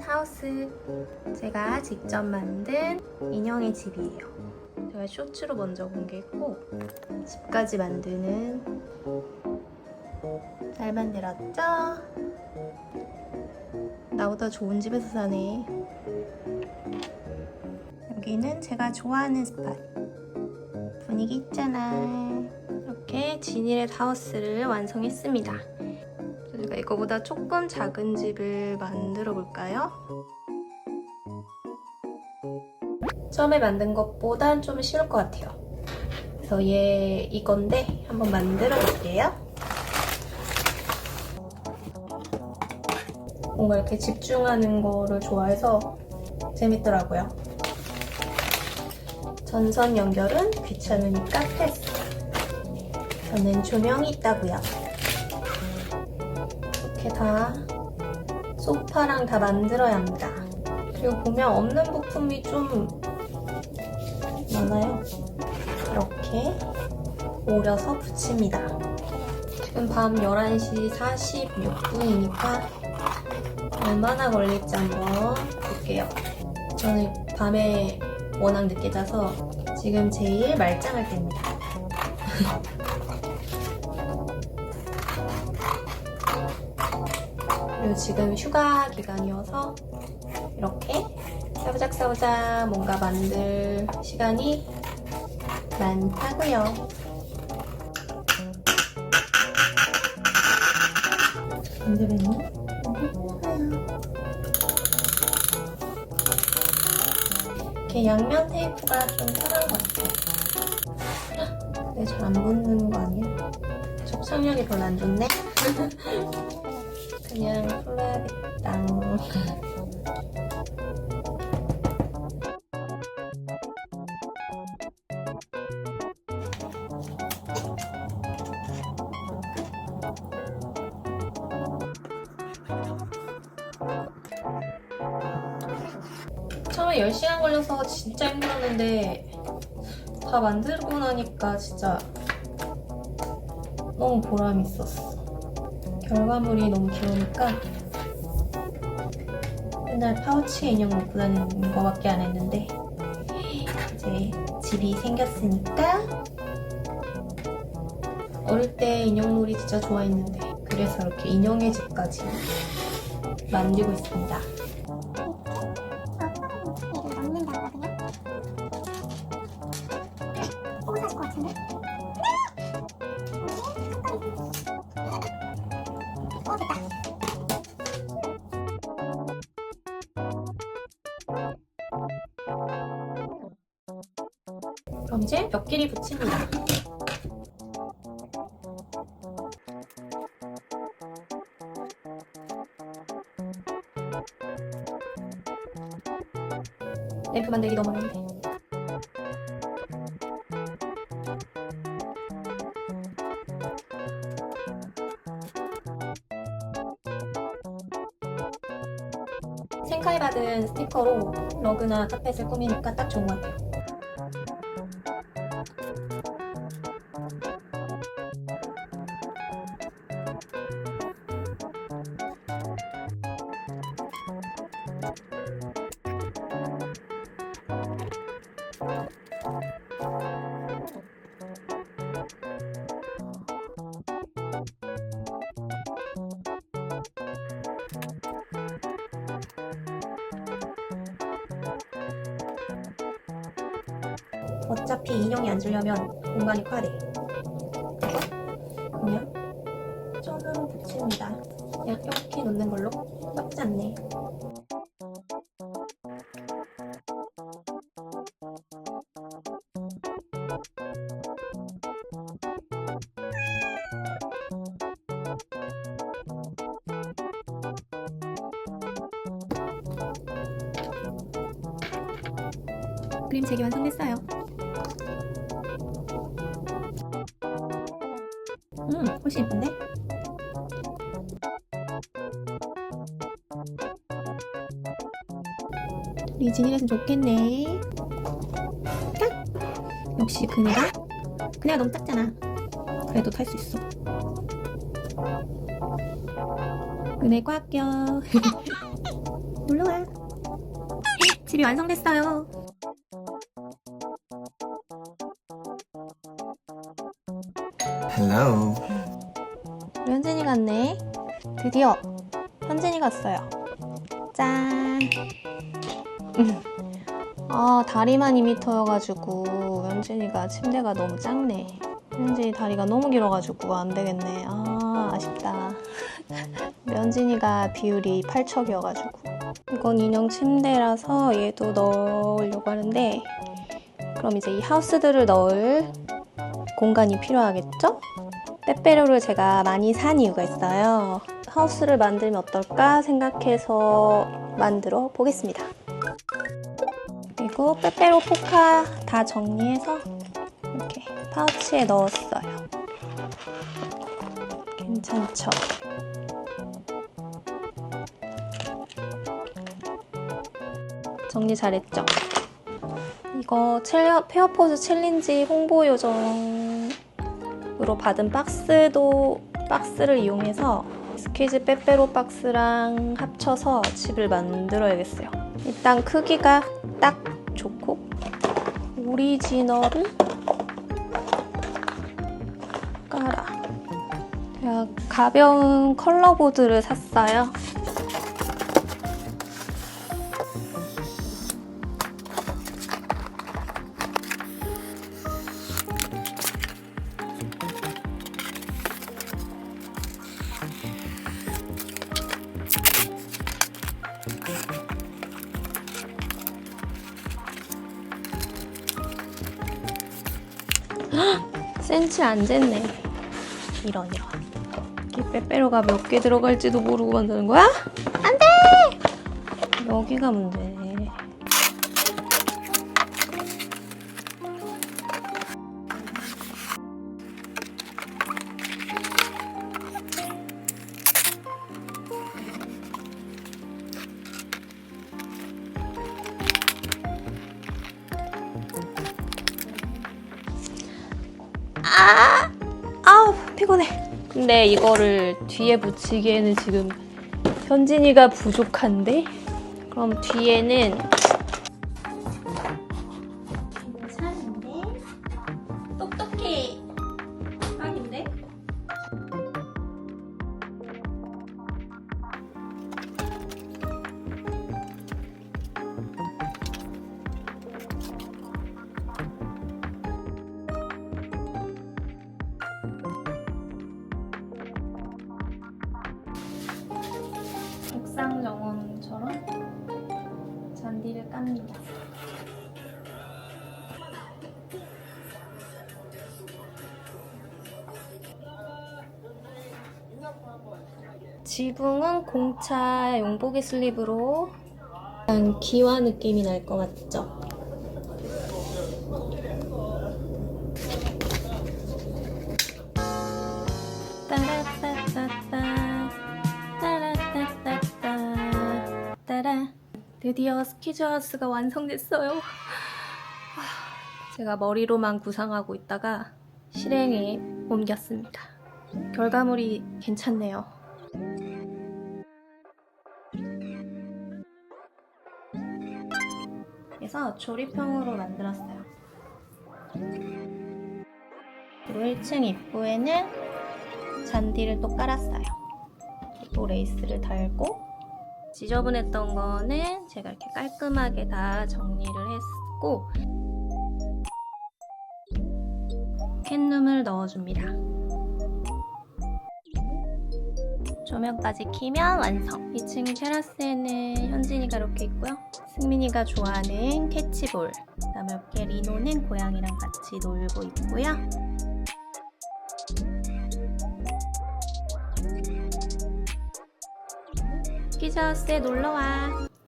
하우스 제가 직접 만든 인형의 집이에요. 제가 쇼츠로 먼저 공개했고 집까지 만드는 잘 만들었죠? 나보다 좋은 집에서 사네. 여기는 제가 좋아하는 스팟. 분위기 있잖아. 이렇게 지니렛 하우스를 완성했습니다. 이거보다 조금 작은 집을 만들어 볼까요? 처음에 만든 것보단 좀 쉬울 것 같아요. 그래서 얘 이건데 한번 만들어 볼게요. 뭔가 이렇게 집중하는 거를 좋아해서 재밌더라고요. 전선 연결은 귀찮으니까 패스. 저는 조명이 있다고요. 이렇게 다 소파랑 다 만들어야 합니다. 그리고 보면 없는 부품이 좀 많아요. 이렇게 오려서 붙입니다. 지금 밤 11시 46분이니까 얼마나 걸릴지 한번 볼게요. 저는 밤에 워낙 늦게 자서 지금 제일 말짱할 때입니다. 그리고 지금 휴가 기간이어서 이렇게 사부작사부작 뭔가 만들 시간이 많다고요. 만들었니? 이렇게 양면 테이프가 좀 편한 것 같아요. 근데 잘 안 붙는 거 아니야? 접착력이 별로 안 좋네? 그냥 풀어야겠다. 처음에 10시간 걸려서 진짜 힘들었는데 다 만들고 나니까 진짜 너무 보람 있었어. 결과물이 너무 귀여우니까 맨날 파우치 인형 놓고 다니는 거밖에 안 했는데 이제 집이 생겼으니까 어릴 때 인형놀이 진짜 좋아했는데 그래서 이렇게 인형의 집까지 만들고 있습니다. 그럼 이제 벽끼리 붙입니다. 램프 만들기 너무 어려운데. 생카에 받은 스티커로 러그나 카펫을 꾸미니까 딱 좋은 것 같아요. 어차피 인형이 앉으려면 공간이 커야 돼. 그러면 점으로 붙입니다. 그냥 이렇게 놓는 걸로 나쁘지 않네. 그림 3개 완성됐어요. 음, 훨씬 예쁜데? 우리 진이가 좋겠네. 딱! 역시 그네가? 그네가 너무 작잖아. 그래도 탈 수 있어. 은혜 꽉 껴. 놀러와. 집이 완성됐어요. Hello. 현진이 갔네. 드디어 현진이 갔어요. 짠. 음. 아 다리만 2m여가지고 현진이가 침대가 너무 작네. 현진이 다리가 너무 길어가지고 안 되겠네. 아 아쉽다. 현진이가 비율이 8척이어가지고 이건 인형 침대라서 얘도 넣으려고 하는데 그럼 이제 이 하우스들을 넣을 공간이 필요하겠죠? 빼빼로를 제가 많이 산 이유가 있어요. 하우스를 만들면 어떨까 생각해서 만들어 보겠습니다. 그리고 빼빼로 포카 다 정리해서 이렇게 파우치에 넣었어요. 괜찮죠? 정리 잘했죠? 이거 첼- 페어포즈 챌린지 홍보 요정 으로 받은 박스도 박스를 이용해서 스키즈 빼빼로 박스랑 합쳐서 집을 만들어야겠어요. 일단 크기가 딱 좋고 오리지널을 깔아. 제가 가벼운 컬러보드를 샀어요. 센치 안 쟀네. 이런 이런. 이 빼빼로가 몇 개 들어갈지도 모르고 만드는 거야? 안 돼! 여기가 문제 근데 이거를 뒤에 붙이기에는 지금 현진이가 부족한데? 그럼 뒤에는 잔디를 깝니다. 지붕은 공차 용보기 슬립으로 약간 기와 느낌이 날 것 같죠? 드디어 스키즈하우스가 완성됐어요. 하, 제가 머리로만 구상하고 있다가 실행에 옮겼습니다. 결과물이 괜찮네요. 그래서 조립형으로 만들었어요. 그리고 1층 입구에는 잔디를 또 깔았어요. 또 레이스를 달고 지저분했던 거는 제가 이렇게 깔끔하게 다 정리를 했고 캔룸을 넣어줍니다. 조명까지 키면 완성. 2층 테라스에는 현진이가 이렇게 있고요. 승민이가 좋아하는 캐치볼. 그다음에 이렇게 리노는 고양이랑 같이 놀고 있고요. 스키즈하우스에 놀러와.